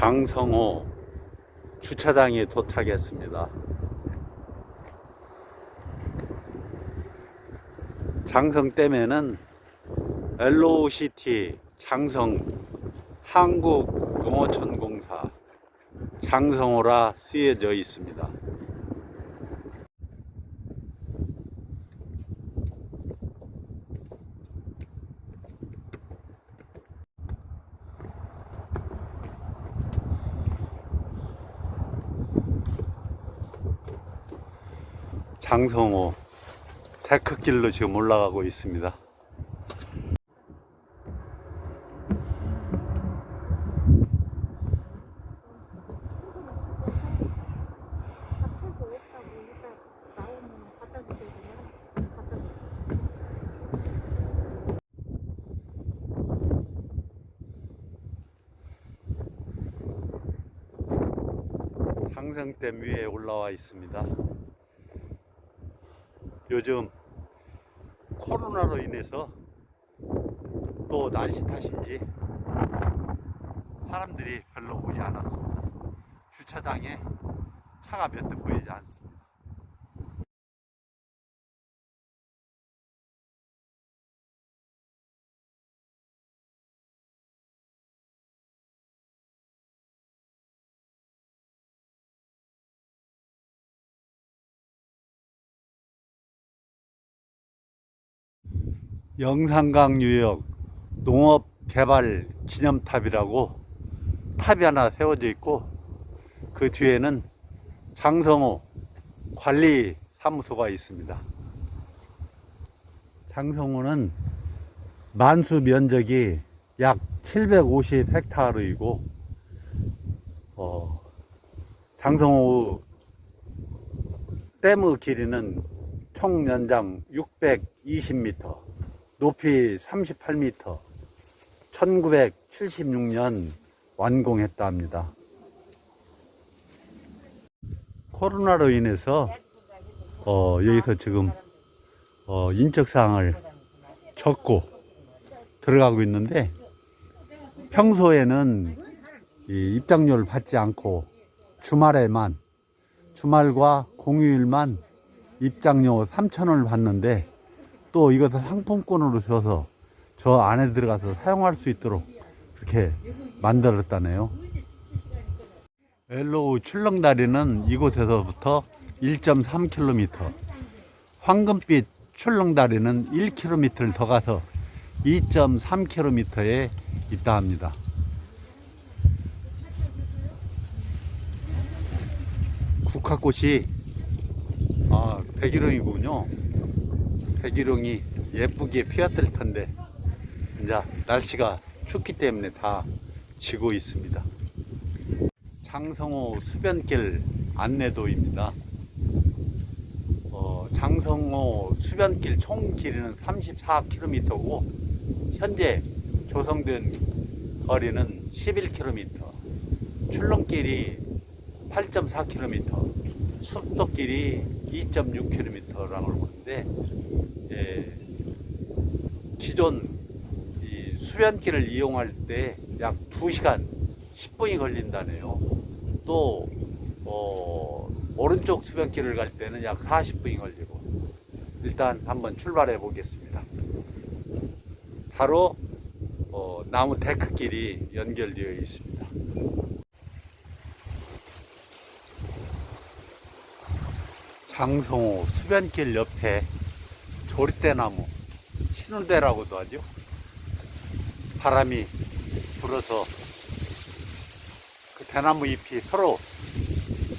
장성호 주차장에 도착했습니다. 장성댐에는 LOCT 장성 한국농어촌공사 장성호라 쓰여져 있습니다. 장성호 데크길로 지금 올라가고 있습니다. 장성댐 위에 올라와 있습니다. 요즘 코로나로 인해서 또 날씨 탓인지 사람들이 별로 오지 않았습니다. 주차장에 차가 몇 대 보이지 않습니다. 영산강 유역 농업 개발 기념탑이라고 탑이 하나 세워져 있고 그 뒤에는 장성호 관리 사무소가 있습니다. 장성호는 만수 면적이 약 750헥타르이고 어, 장성호 댐의 길이는 총 연장 620m, 높이 38m, 1976년 완공했다 합니다. 코로나로 인해서 어, 여기서 지금 어, 인적사항을 적고 들어가고 있는데 평소에는 이 입장료를 받지 않고 주말에만 주말과 공휴일만 입장료 3,000원을 받는데 또 이것을 상품권으로 줘서 저 안에 들어가서 사용할 수 있도록 그렇게 만들었다네요. 엘로우 출렁다리는 이곳에서부터 1.3km, 황금빛 출렁다리는 1km를 더 가서 2.3km에 있다 합니다. 국화꽃이 아, 백일홍이군요. 백일홍이 예쁘게 피었을 텐데, 이제 날씨가 춥기 때문에 다 지고 있습니다. 장성호 수변길 안내도입니다. 어, 장성호 수변길 총 길이는 34km고, 현재 조성된 거리는 11km, 출렁길이 8.4km, 숲속길이 2.6km라고 보는데 예, 기존 이 수변길을 이용할 때 약 2시간 10분이 걸린다네요. 또 어, 오른쪽 수변길을 갈 때는 약 40분이 걸리고 일단 한번 출발해 보겠습니다. 바로 어, 나무 데크길이 연결되어 있습니다. 장성호 수변길 옆에 조리대나무 신운대라고도 하죠. 바람이 불어서 그 대나무 잎이 서로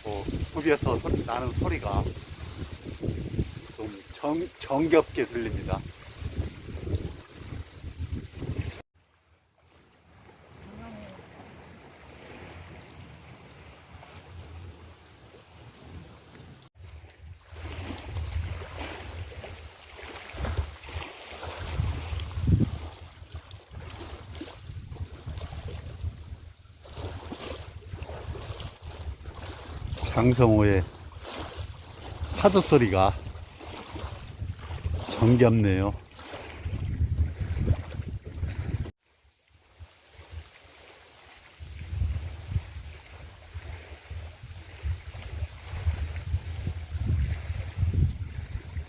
뭐 소리- 나는 소리가 좀 정, 정겹게 들립니다. 장성호의 파도 소리가 정겹네요.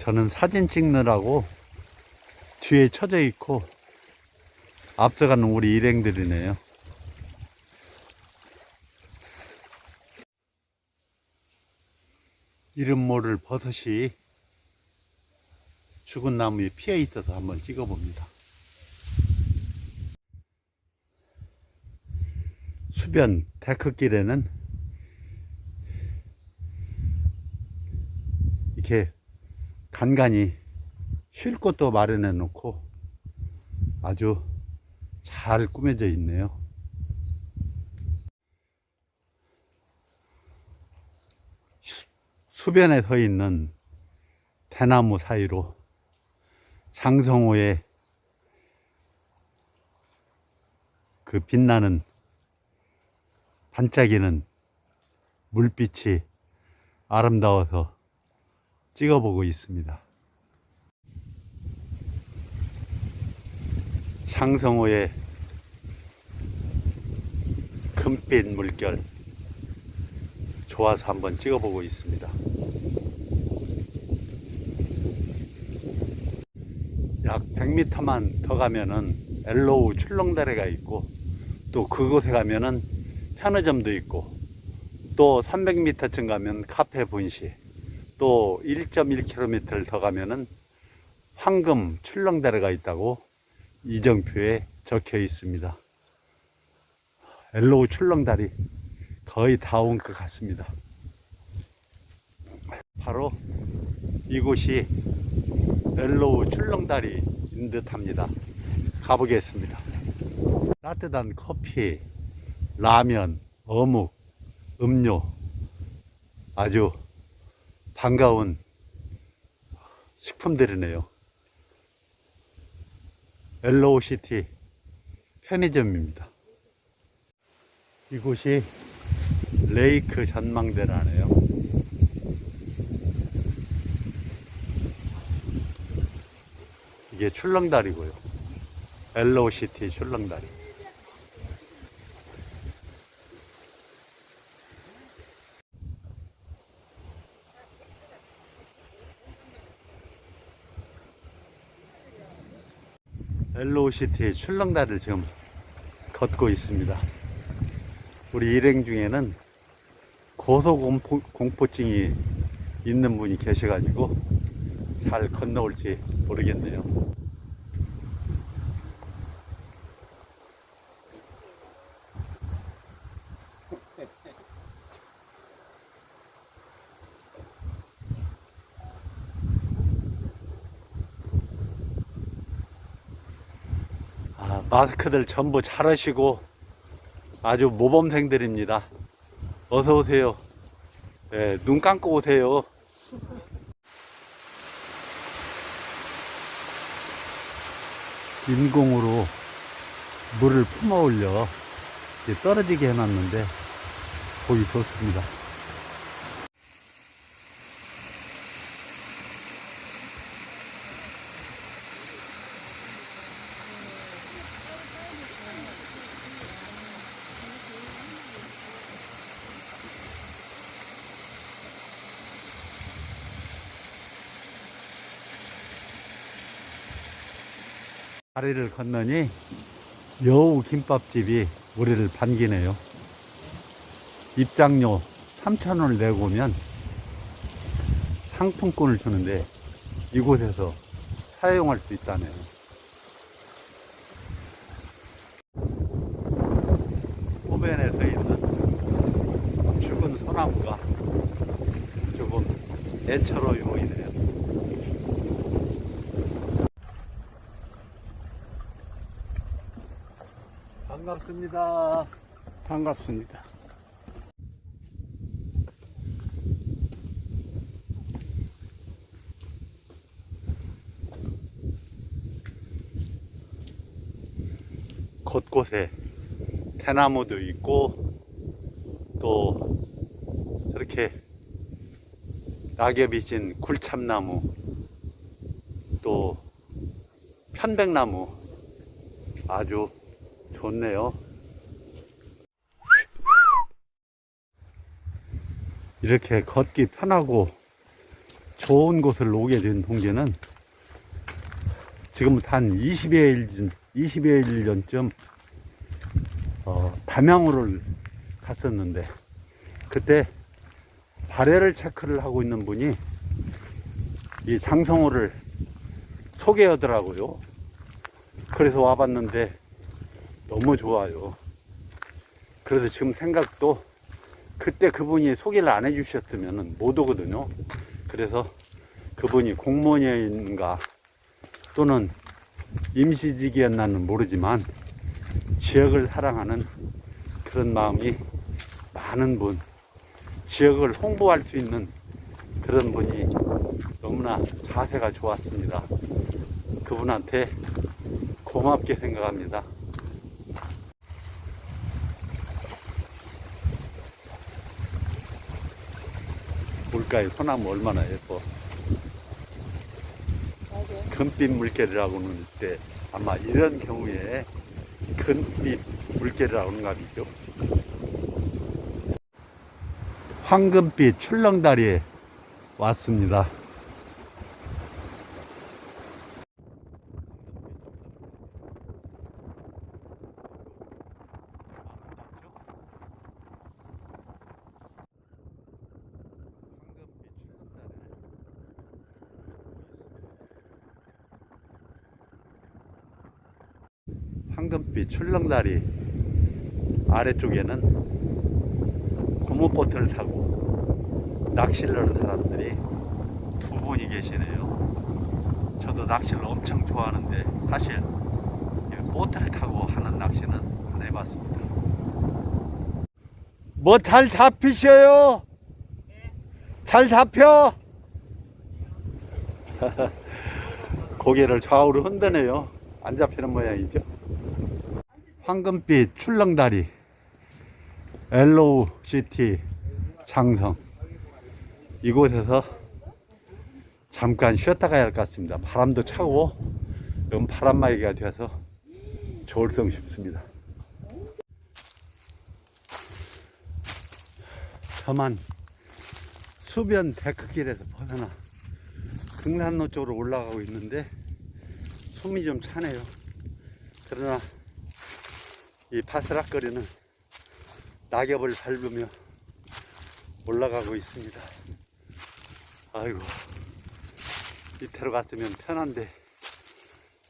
저는 사진 찍느라고 뒤에 처져 있고 앞서가는 우리 일행들이네요. 이름 모를 버섯이 죽은 나무에 피어 있어서 한번 찍어 봅니다. 수변 데크길에는 이렇게 간간히 쉴 곳도 마련해 놓고 아주 잘 꾸며져 있네요. 수변에 서 있는 대나무 사이로 장성호의 그 빛나는 반짝이는 물빛이 아름다워서 찍어보고 있습니다. 장성호의 금빛 물결 좋아서 한번 찍어보고 있습니다. 약 100m만 더 가면은 엘로우 출렁다리가 있고 또 그곳에 가면은 편의점도 있고 또 300m쯤 가면 카페 분시 또 1.1km 더 가면은 황금 출렁다리가 있다고 이정표에 적혀 있습니다. 엘로우 출렁다리 거의 다 온 것 같습니다. 바로 이곳이 엘로우 출렁다리인 듯 합니다. 가보겠습니다. 따뜻한 커피, 라면, 어묵, 음료 아주 반가운 식품들이네요. 엘로우시티 편의점입니다. 이곳이 레이크 전망대라네요. 이게 출렁다리고요. 엘로우시티 출렁다리. 엘로우시티 출렁다리를 지금 걷고 있습니다. 우리 일행 중에는 고소공포증이 있는 분이 계셔가지고 잘 건너올지 모르겠네요. 아, 마스크들 전부 잘 하시고 아주 모범생들입니다. 어서 오세요. 예, 눈 감고 오세요. 인공으로 물을 품어 올려 떨어지게 해놨는데 보기 좋습니다. 다리를 건너니 여우 김밥집이 우리를 반기네요. 입장료 3,000원을 내고 오면 상품권을 주는데 이곳에서 사용할 수 있다네요. 호변에 서 있는 죽은 소나무가 조금 애처로워 보이네요. 반갑습니다. 반갑습니다. 곳곳에 대나무도 있고 또 저렇게 낙엽이 진 굴참나무 또 편백나무 아주 좋네요. 이렇게 걷기 편하고 좋은 곳을 오게 된 동기는 지금부터 한 20여일 전, 20여일 전쯤 어, 담양호를 갔었는데 그때 발해를 체크를 하고 있는 분이 이 장성호를 소개하더라고요. 그래서 와봤는데 너무 좋아요. 그래서 지금 생각도 그때 그분이 소개를 안 해주셨으면 못 오거든요. 그래서 그분이 공무원인가 또는 임시직이었나는 모르지만 지역을 사랑하는 그런 마음이 많은 분, 지역을 홍보할 수 있는 그런 분이 너무나 자세가 좋았습니다. 그분한테 고맙게 생각합니다. 물가에 소나무 얼마나 예뻐. 금빛 물결이라고는 때 아마 이런 경우에 금빛 물결이라고는 가지죠. 황금빛 출렁다리에 왔습니다. 황금빛 출렁다리 아래쪽에는 고무보트를 타고 낚시를 하는 사람들이 두 분이 계시네요. 저도 낚시를 엄청 좋아하는데 사실 이 보트를 타고 하는 낚시는 안 해봤습니다. 뭐 잘 잡히셔요? 잘 잡혀? 고개를 좌우로 흔드네요. 안 잡히는 모양이죠. 황금빛 출렁다리 엘로우 시티 장성 이곳에서 잠깐 쉬었다 가야 할 것 같습니다. 바람도 차고 여기 바람막이가 되어서 좋을성 싶습니다. 저만 수변 데크길에서 벗어나 등산로 쪽으로 올라가고 있는데 숨이 좀 차네요. 그러나 이 바스락거리는 낙엽을 밟으며 올라가고 있습니다. 아이고, 밑으로 갔으면 편한데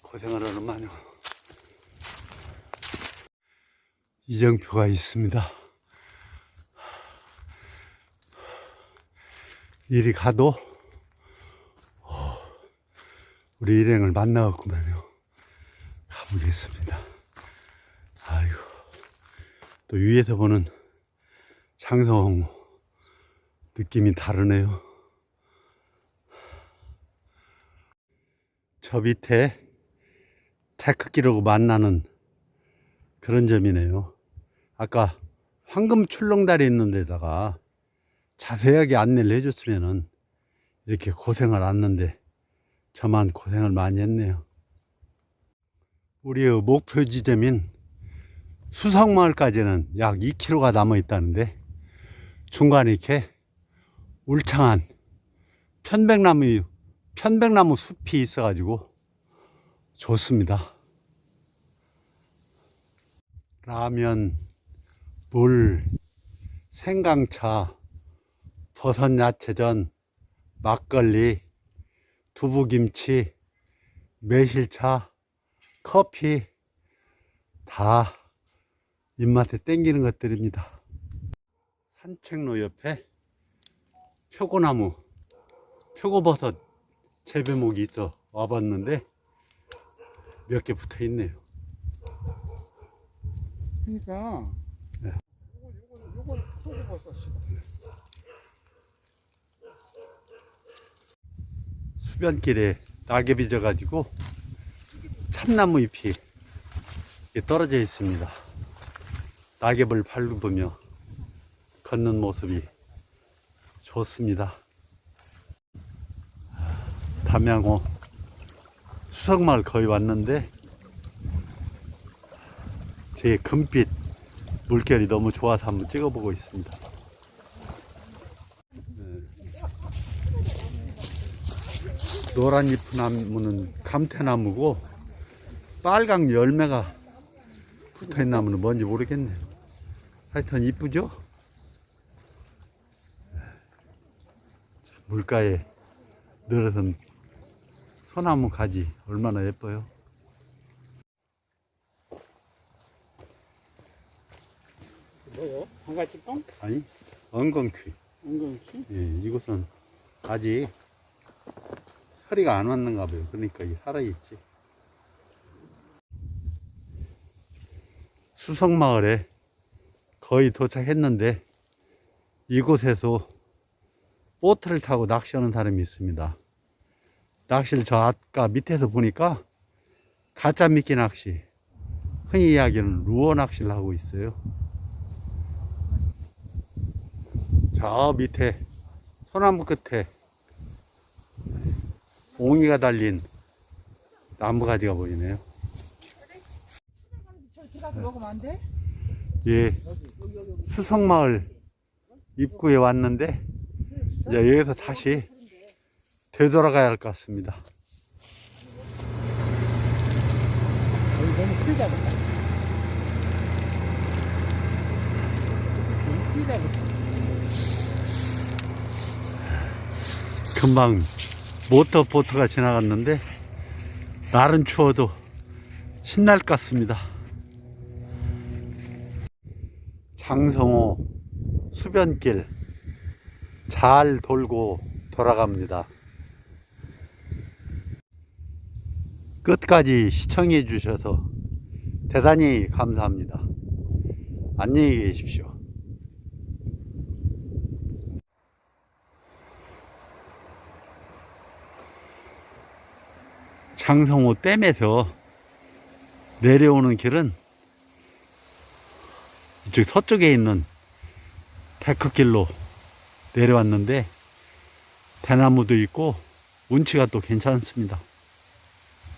고생을 하는만요. 이정표가 있습니다. 이리 가도 어, 우리 일행을 만나왔구만요. 가보겠습니다. 또 위에서 보는 장성 느낌이 다르네요. 저 밑에 태극기라고 만나는 그런 점이네요. 아까 황금 출렁다리 있는 데다가 자세하게 안내를 해줬으면은 이렇게 고생을 안 했는데 저만 고생을 많이 했네요. 우리의 목표 지점인 수성마을까지는 약 2km가 남아 있다는데 중간에 이렇게 울창한 편백나무 편백나무 숲이 있어 가지고 좋습니다. 라면, 물, 생강차, 버섯 야채전, 막걸리, 두부김치, 매실차, 커피 다 입맛에 땡기는 것들입니다. 산책로 옆에 표고나무, 표고버섯 재배목이 있어 와봤는데 몇 개 붙어 있네요. 그러니까 네. 요거 요거 요거 표고버섯이다. 수변길에 낙엽이 져가지고 참나무 잎이 떨어져 있습니다. 낙엽을 밟으며 걷는 모습이 좋습니다. 담양호 수석마을 거의 왔는데 제 금빛 물결이 너무 좋아서 한번 찍어보고 있습니다. 네. 노란 잎 나무는 감태나무고 빨강 열매가 붙어있는 나무는 뭔지 모르겠네요. 하여튼 이쁘죠? 물가에 늘어선 소나무 가지 얼마나 예뻐요. 뭐요? 한가지똥? 아니 엉겅퀴. 엉겅퀴? 예, 이곳은 아직 서리가 안 왔는가 봐요. 그러니까 이 살아있지. 수성마을에 거의 도착했는데 이곳에서 보트를 타고 낚시하는 사람이 있습니다. 낚시를 저 아까 밑에서 보니까 가짜 미끼 낚시, 흔히 이야기하는 루어 낚시를 하고 있어요. 저 밑에 소나무 끝에 옹이가 달린 나무 가지가 보이네요. 저 들어가서 먹으면 안 돼? 예, 수성마을 입구에 왔는데 이제 여기서 다시 되돌아가야 할 것 같습니다. 금방 모터보트가 지나갔는데 날은 추워도 신날 것 같습니다. 장성호 수변길 잘 돌고 돌아갑니다. 끝까지 시청해 주셔서 대단히 감사합니다. 안녕히 계십시오. 장성호 댐에서 내려오는 길은 이쪽 서쪽에 있는 데크길로 내려왔는데 대나무도 있고 운치가 또 괜찮습니다.